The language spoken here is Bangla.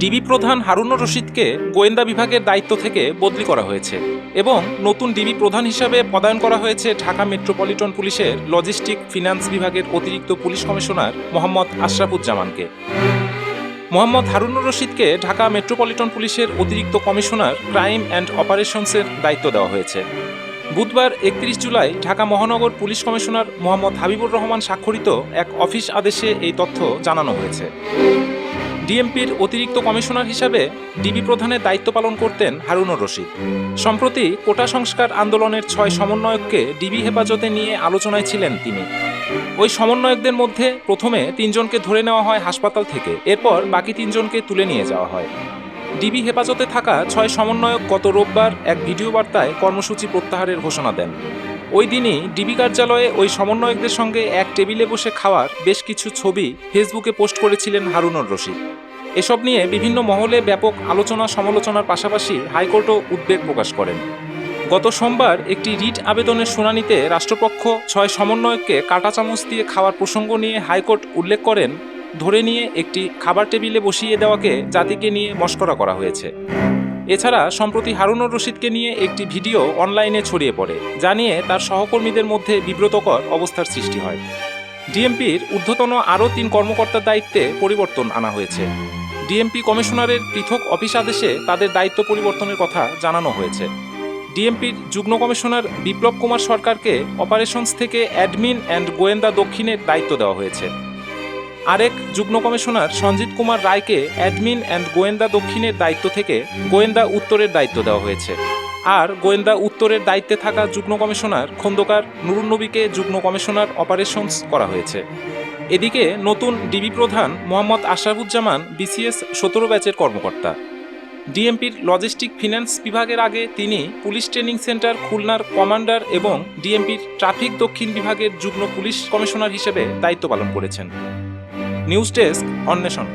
ডিবি প্রধান হারুনুর রশিদকে গোয়েন্দা বিভাগের দায়িত্ব থেকে বদলি করা হয়েছে এবং নতুন ডিবি প্রধান হিসাবে পদায়ন করা হয়েছে ঢাকা মেট্রোপলিটন পুলিশের লজিস্টিক ফিনান্স বিভাগের অতিরিক্ত পুলিশ কমিশনার মোহাম্মদ আশরাফুজ্জামানকে। মোহাম্মদ হারুনুর রশিদকে ঢাকা মেট্রোপলিটন পুলিশের অতিরিক্ত কমিশনার ক্রাইম অ্যান্ড অপারেশনসের দায়িত্ব দেওয়া হয়েছে। বুধবার একত্রিশ জুলাই ঢাকা মহানগর পুলিশ কমিশনার মোহাম্মদ হাবিবুর রহমান স্বাক্ষরিত এক অফিস আদেশে এই তথ্য জানানো হয়েছে। ডিএমপির অতিরিক্ত কমিশনার হিসাবে ডিবি প্রধানের দায়িত্ব পালন করতেন হারুনুর রশিদ। সম্প্রতি কোটা সংস্কার আন্দোলনের ছয় সমন্বয়ককে ডিবি হেফাজতে নিয়ে আলোচনায় ছিলেন তিনি। ওই সমন্বয়কদের মধ্যে প্রথমে তিনজনকে ধরে নেওয়া হয় হাসপাতাল থেকে, এরপর বাকি তিনজনকে তুলে নিয়ে যাওয়া হয়। ডিবি হেফাজতে থাকা ছয় সমন্বয়ক গত রোববার এক ভিডিও বার্তায় কর্মসূচি প্রত্যাহারের ঘোষণা দেন। ওই দিনই ডিবি কার্যালয়ে ওই সমন্বয়কদের সঙ্গে এক টেবিলে বসে খাওয়ার বেশ কিছু ছবি ফেসবুকে পোস্ট করেছিলেন হারুনুর রশিদ। এসব নিয়ে বিভিন্ন মহলে ব্যাপক আলোচনা সমালোচনার পাশাপাশি হাইকোর্টও উদ্বেগ প্রকাশ করেন। গত সোমবার একটি রিট আবেদনের শুনানিতে রাষ্ট্রপক্ষ ছয় সমন্বয়ককে কাঁটা চামচ দিয়ে খাওয়ার প্রসঙ্গ নিয়ে হাইকোর্ট উল্লেখ করেন ধরে নিয়ে একটি খাবার টেবিলে বসিয়ে দেওয়াকে জাতিকে নিয়ে মস্করা করা হয়েছে। এছাড়া, সম্প্রতি হারুনুর রশিদকে নিয়ে একটি ভিডিও অনলাইনে ছড়িয়ে পড়ে, যা নিয়ে তার সহকর্মীদের মধ্যে বিব্রতকর অবস্থার সৃষ্টি হয়। ডিএমপির ঊর্ধ্বতন আরও তিন কর্মকর্তার দায়িত্বে পরিবর্তন আনা হয়েছে। ডিএমপি কমিশনারের পৃথক অফিস আদেশে তাদের দায়িত্ব পরিবর্তনের কথা জানানো হয়েছে। ডিএমপির যুগ্ম কমিশনার বিপ্লব কুমার সরকারকে অপারেশনস থেকে অ্যাডমিন অ্যান্ড গোয়েন্দা দক্ষিণের দায়িত্ব দেওয়া হয়েছে। আরেক যুগ্ম কমিশনার সঞ্জিত কুমার রায়কে অ্যাডমিন অ্যান্ড গোয়েন্দা দক্ষিণের দায়িত্ব থেকে গোয়েন্দা উত্তরের দায়িত্ব দেওয়া হয়েছে। আর গোয়েন্দা উত্তরের দায়িত্বে থাকা যুগ্ম কমিশনার খন্দকার নুরুন্নবীকে যুগ্ম কমিশনার অপারেশনস করা হয়েছে। এদিকে নতুন ডিবি প্রধান মোহাম্মদ আশরাফুজ্জামান বিসিএস সতেরো ব্যাচের কর্মকর্তা। ডিএমপির লজিস্টিক ফিন্যান্স বিভাগের আগে তিনি পুলিশ ট্রেনিং সেন্টার খুলনার কমান্ডার এবং ডিএমপির ট্রাফিক দক্ষিণ বিভাগের যুগ্ম পুলিশ কমিশনার হিসেবে দায়িত্ব পালন করেছেন। নিউজ ডেস্ক অন্বেষণ।